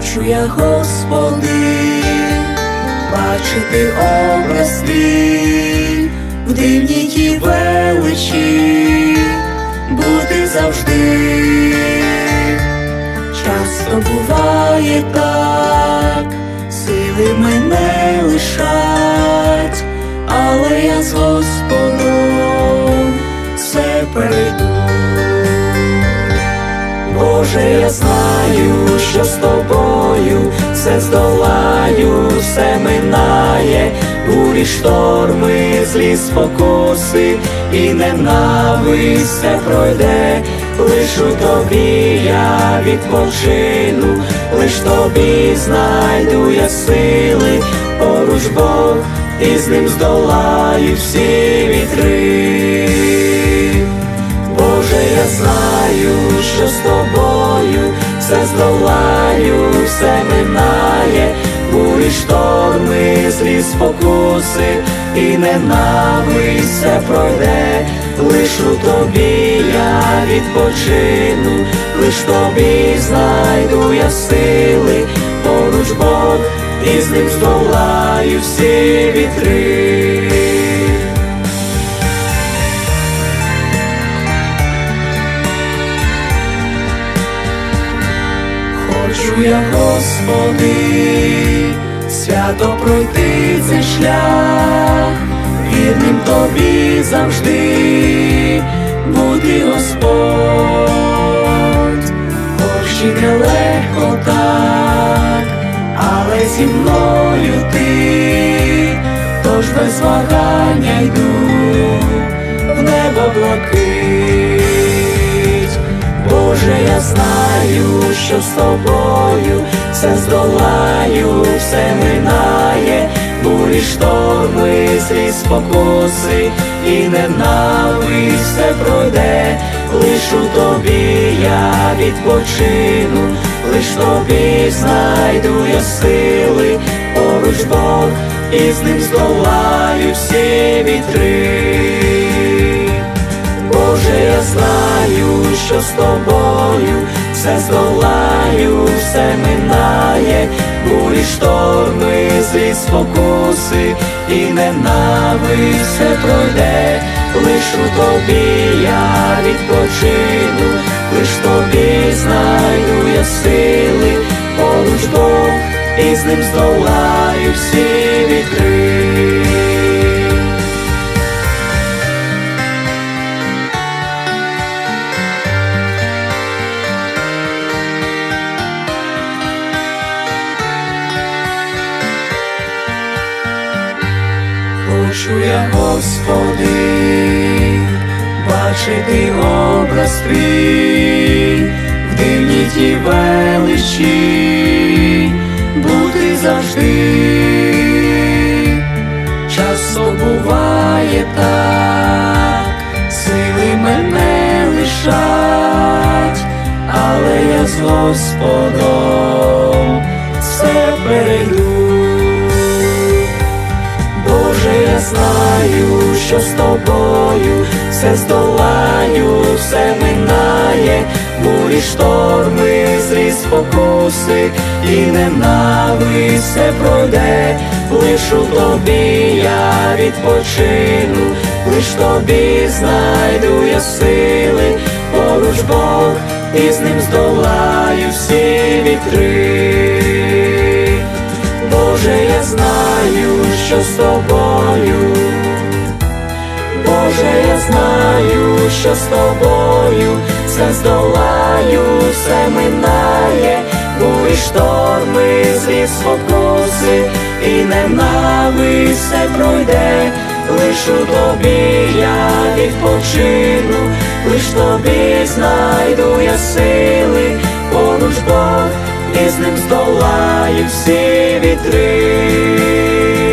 Хочу я, Господи, бачити образ твій в дивній тій величі, бути завжди. Часто буває так, сили мене лишать, але я з Господом все перейду. Боже, я знаю, що з тобою все здолаю, все минає, бурі шторми, злі спокуси, і ненависть все пройде, лиш у тобі я відпочину, лиш тобі знайду я сили, поруч Бог, і з ним здолаю всі вітри. Все здолаю, все минає, бурі шторми, злі спокуси, і ненависть все пройде, лиш у тобі я відпочину, лиш тобі знайду я сили, поруч Бог, і з ним здолаю всі вітри. Хочу я, Господи, свято пройти цей шлях, вірним тобі завжди бути Господь, хоч і нелегко так, але зі мною ти, тож без вагання йду Боже, я знаю, що з тобою все здолаю, все минає, бурі шторми, злі спокуси, і ненависть все пройде, лиш у тобі я відпочину, лиш тобі знайду я сили, поруч Бог, і з ним здолаю знаю, з тобою. Все здолаю, все минає, бурі шторми, злі спокуси, і ненависть все пройде, лиш у тобі я відпочину, лиш тобі знайду я сили, поруч Бог, і з ним здолаю всі вітри. Хочу я, Господи, бачити образ твій в дивній величі, бути завжди. Часто буває так, сили мене лишать, але я з Господом знаю, що з тобою все здолаю, все минає, бурі шторми, злі спокуси, і ненависть все пройде, лиш у тобі я відпочину, лиш тобі знайду я сили, поруч Бог, і з ним здолаю всі вітри. Боже, я знаю, що з тобою, що з тобою все здолаю, все минає, бурі шторми, злі спокуси, і ненависть все пройде, лиш у тобі я відпочину, лиш тобі знайду я сили, поруч Бог, і з ним здолаю всі вітри.